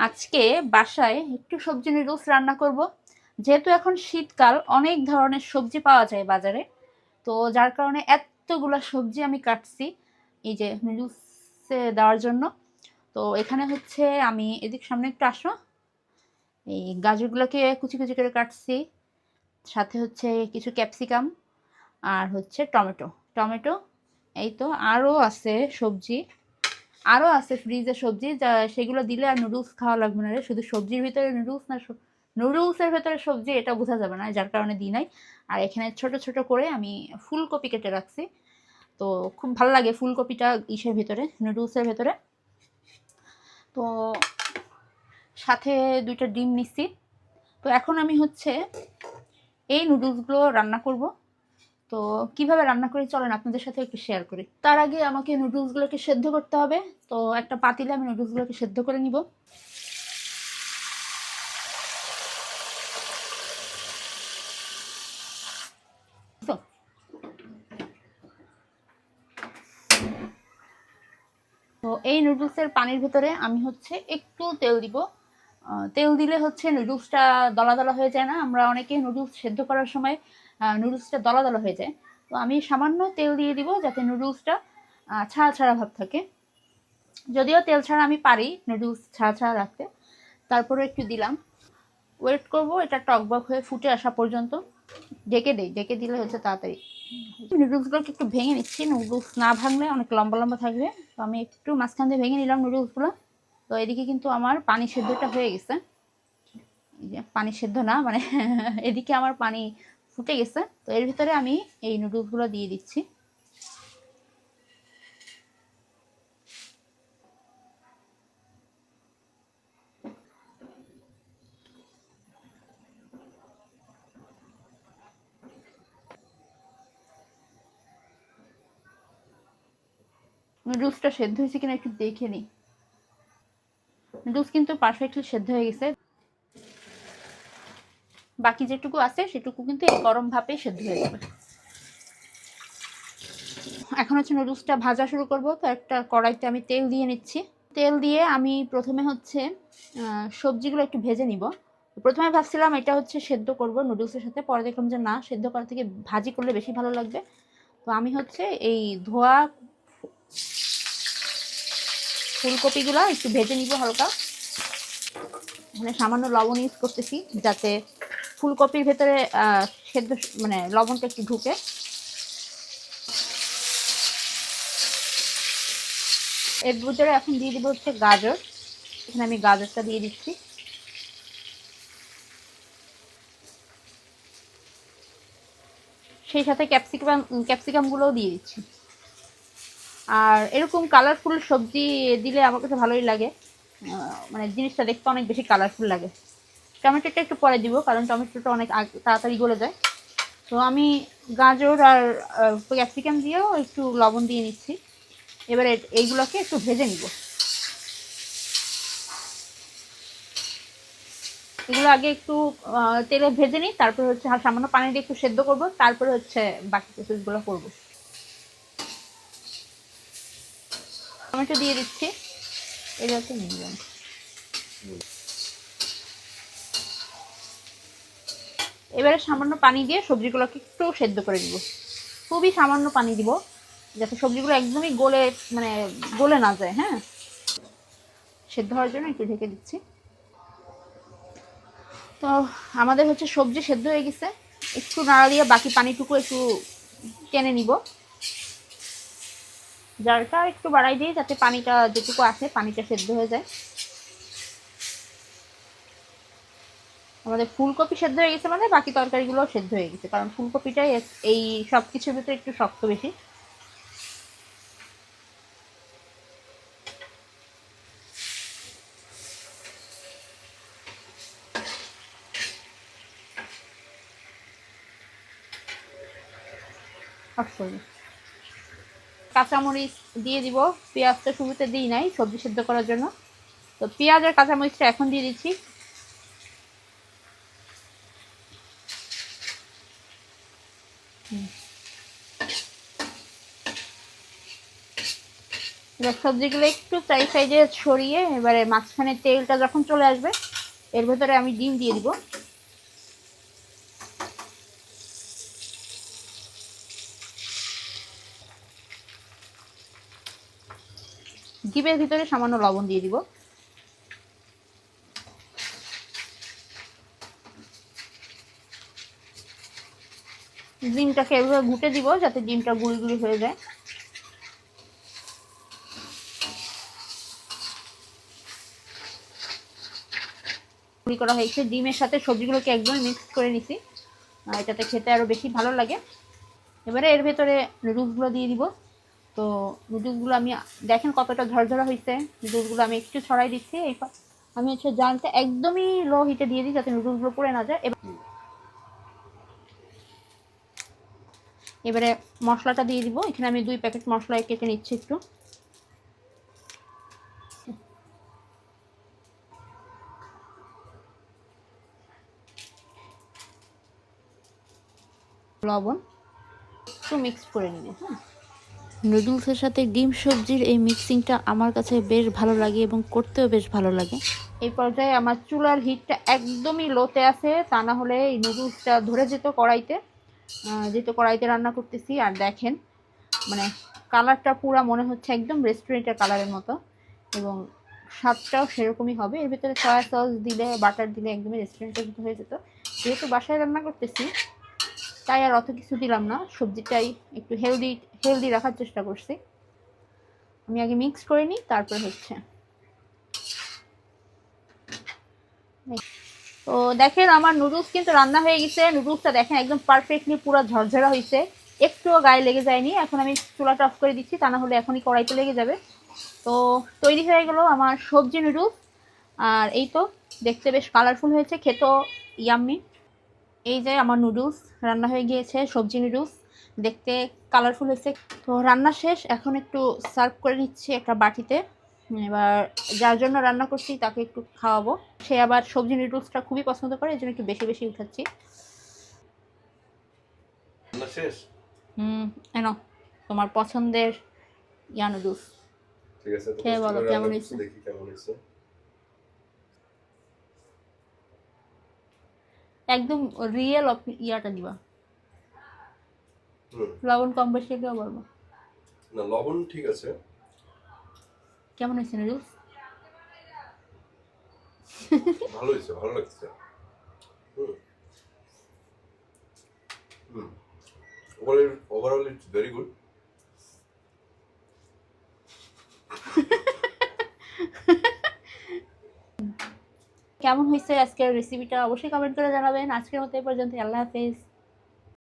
আজকে বাসায় একটু সবজি নুডলস রান্না করব। যেহেতু এখন শীতকাল, অনেক ধরনের সবজি পাওয়া যায় বাজারে। তো যার কারণে এতগুলো সবজি আমি কাটছি এই যে নুডলসে দেওয়ার জন্য। তো এখানে হচ্ছে আমি এদিক সামনে একটু আসো। এই গাজরগুলোকে কুচি কুচি করে কাটছি। সাথে হচ্ছে কিছু ক্যাপসিকাম আর হচ্ছে টমেটো। টমেটো, এই তো আরও আছে সবজি। আরও আছে ফ্রিজে সবজি, যা সেগুলো দিলে আর নুডলস খাওয়া লাগবে না রে। শুধু সবজির ভিতরে নুডলস না নুডলসের ভেতরে সবজি, এটা বোঝা যাবে না, যার কারণে দিই নাই। আর এখানে ছোট ছোট করে আমি ফুলকপি কেটে রাখছি। তো খুব ভালো লাগে ফুলকপিটা ইসের ভেতরে নুডলসের ভেতরে। তো সাথে দুইটা ডিম নিচ্ছি। তো এখন আমি হচ্ছে এই নুডলসগুলো রান্না করব। তো কীভাবে রান্না করি চলেন আপনাদের সাথে একটু শেয়ার করি। তার আগে আমাকে নুডলসগুলোকে সেদ্ধ করতে হবে। তো একটা পাতিলে আমি নুডলসগুলোকে সেদ্ধ করে নিব। তো। এই নুডলসের পানির ভিতরে আমি হচ্ছে একটু তেল দিব। তেল দিলে হচ্ছে নুডলসটা দলা দলা হয়ে যায় না। আমরা অনেকে নুডলস সেদ্ধ করার সময় নুডলসটা দলা দলা হয়ে যায়। তো আমি সামান্য তেল দিয়ে দিব যাতে নুডলসটা ছাড়া ছাড়া ভাব থাকে। যদিও তেল ছাড়া আমি পারি নুডলস ছাড়া ছাড়া রাখতে। তারপরে একটু দিলাম। ওয়েট করব, এটা টকবক হয়ে ফুটে আসা পর্যন্ত। ডেকে দেই, ডেকে দিলে হচ্ছে তাড়াতাড়ি। নুডলসগুলোকে একটু ভেঙে নিচ্ছি। নুডলস না ভাঙলে অনেক লম্বা লম্বা থাকবে। তো আমি একটু মাঝখান দিয়ে ভেঙে নিলাম নুডলসগুলো তো এদিকে কিন্তু আমার পানি সেদ্ধটা হয়ে গেছে। পানি সেদ্ধ না মানে এদিকে আমার পানি ফুটে গেছে। তো এর ভিতরে আমি এই নুডলসগুলো দিয়ে দিচ্ছি। নুডলসটা সেদ্ধ হয়েছে কিনা একটু দেখে নিই। নুডলস কিন্তু পারফেক্টলি সেদ্ধ হয়ে গেছে। বাকি যেটুকু আছে সেটুকু কিন্তু এই গরম ভাপে সেদ্ধ হয়ে যাবে। এখন হচ্ছে নুডলসটা ভাজা শুরু করব, তো একটা কড়াইতে আমি তেল দিয়ে নিচ্ছি। তেল দিয়ে আমি প্রথমে হচ্ছে সবজিগুলো একটু ভেজে নিব। প্রথমে ভাবছিলাম এটা হচ্ছে সেদ্ধ করব নুডলসের সাথে, পরে দেখলাম যে না, সেদ্ধ করা থেকে ভাজি করলে বেশি ভালো লাগবে। তো আমি হচ্ছে এই ধোয়া ফুলকপিগুলো একটু ভেজে নিব হালকা। মানে সামান্য লবণ ইউজ করতেছি যাতে ফুলকপির ভেতরে সেদ্ধ মানে লবণটা একটু ঢুকে। এর ভিতরে এখন দিয়ে দিব হচ্ছে গাজর। এখানে আমি গাজরটা দিয়ে দিচ্ছি। সেই সাথে ক্যাপসিকাম ক্যাপসিকামগুলোও দিয়ে দিচ্ছি। আর এরকম কালারফুল সবজি দিলে আমার কাছে ভালোই লাগে। মানে জিনিসটা দেখতে অনেক বেশি কালারফুল লাগে। টমেটোটা একটু পরে দিব, কারণ টমেটোটা অনেক তাড়াতাড়ি গলে যায়। তো আমি গাজর আর ক্যাপসিকাম দিয়েও একটু লবণ দিয়ে নিচ্ছি। এবারে এইগুলোকে একটু ভেজে নিব। এগুলো আগে একটু তেলে ভেজে নিই, তারপর হচ্ছে সামান্য পানি দিয়ে একটু সেদ্ধ করব, তারপরে হচ্ছে বাকি প্রসেসগুলো করব। টমেটো দিয়ে দিচ্ছি। এটাকে নিয়ে এবারে সামান্য পানি দিয়ে সবজিগুলোকে একটু সেদ্ধ করে দিব খুবই সামান্য পানি দিব, যাতে সবজিগুলো একদমই গলে মানে গলে না যায় হ্যাঁ? সেদ্ধ হওয়ার জন্য একটু ঢেকে দিচ্ছি। তো আমাদের হচ্ছে সবজি সেদ্ধ হয়ে গেছে। একটু নাড়া দিয়ে বাকি পানিটুকু একটু টেনে নিব। জালটা একটু বাড়াই দিই যাতে পানিটা যেটুকু আছে, পানিটা সেদ্ধ হয়ে যায়। আমাদের ফুলকপি সেদ্ধ হয়ে গেছে মানে বাকি তরকারিগুলোও সেদ্ধ হয়ে গেছে, কারণ ফুলকপিটাই এই সব কিছুর ভিতরে একটু শক্ত বেশি. কাঁচামরিচ দিয়ে দিব, পেঁয়াজটা শুরুতে দিই নাই সবজি সেদ্ধ করার জন্য। তো পেঁয়াজ আর কাঁচামরিচটা এখন দিয়ে দিচ্ছি। এবার সবজিগুলো একটু সাইড সাইডে ছড়িয়ে এবারে মাঝখানে তেলটা যখন চলে আসবে, এর ভেতরে আমি ডিম দিয়ে দিব। ডিমের ভিতরে সামান্য লবণ দিয়ে দিব। ডিমটাকে এভাবে ঘুটে দিব যাতে ডিমটা গুড়ি গুড়ি হয়ে যায়। করা হয়েছে। ডিমের সাথে সবজিগুলোকে একদমই মিক্স করে নিছি। এটাতে খেতে আরও বেশি ভালো লাগে। এবারে এর ভেতরে নুডলসগুলো দিয়ে দিব। তো নুডলসগুলো আমি, দেখেন কতটা ঝরঝরা হয়েছে। নুডলসগুলো আমি একটু ছড়াই দিচ্ছি। এই আমি হচ্ছে জানতে একদমই লো হিটে দিয়ে দিই যাতে নুডলসগুলো পুড়ে না যায়। এবার এবারে মশলাটা দিয়ে দিব। এখানে আমি দুই প্যাকেট মশলা কেটে নিচ্ছি একটু। লবণ একটু মিক্স করে নিবে হ্যাঁ। নুডলসের সাথে ডিম সবজির এই মিক্সিংটা আমার কাছে বেশ ভালো লাগে এবং করতেও বেশ ভালো লাগে। এই পর্যায়ে আমার চুলার হিটটা একদমই লোতে আছে। তা না হলে এই নুডলসটা ধরে যেত কড়াইতে। যেহেতু কড়াইতে রান্না করতেছি, আর দেখেন মানে কালারটা পুরা মনে হচ্ছে একদম রেস্টুরেন্টের কালারের মতো এবং স্বাদটাও সেরকমই হবে। এর ভিতরে সয়া সস দিলে বাটার দিলে একদমই রেস্টুরেন্টের মতো হয়ে যেত। যেহেতু বাসায় রান্না করতেছি, তাই আর অত কিছু দিলাম না। সবজিটাই একটু হেলদি হেলদি রাখার চেষ্টা করছি। আমি আগে মিক্স করে নিই, তারপরে হচ্ছে। তো দেখেন আমার নুডলস কিন্তু রান্না হয়ে গেছে। নুডলসটা দেখেন একদম পারফেক্টলি পুরো ঝরঝরা হয়েছে। একটুও গায়ে লেগে যায়নি। এখন আমি চুলাটা অফ করে দিচ্ছি, তা না হলে এখনই কড়াইতে লেগে যাবে। তো তৈরি হয়ে গেল আমার সবজি নুডলস আর এই তো, দেখতে বেশ কালারফুল হয়েছে, খেতেও ইয়াম্মি এই যে আমার নুডলস রান্না হয়ে গিয়েছে সবজি নুডলস দেখতে কালারফুল হয়েছে। তো রান্না শেষ, এখন একটু সার্ভ করে নিচ্ছি একটা বাটিতে। এবার যার জন্য রান্না করছি তাকে একটু খাওয়াবো। সে আবার সবজি নুডলসটা খুবই পছন্দ করে এই জন্য একটু বেশি বেশি উঠাচ্ছি। হুম এনো তোমার পছন্দের ইয়া নুডলস ঠিক আছে খেয়ে বলো, কেমন হয়েছে? দেখি কেমন হয়েছে। একদম রিয়েল ইয়াটা দিবা। লবণ কম বেশি কেউ বলব। না লবণ ঠিক আছে। কেমন হয়েছে নুডলস ভালো হয়েছে ভালো লাগছে। ওভারঅল ইটস ভেরি গুড কেমন হয়েছে আজকের রেসিপিটা অবশ্যই কমেন্ট করে জানাবেন। আজকের মতো এই পর্যন্ত আল্লাহ হাফেজ।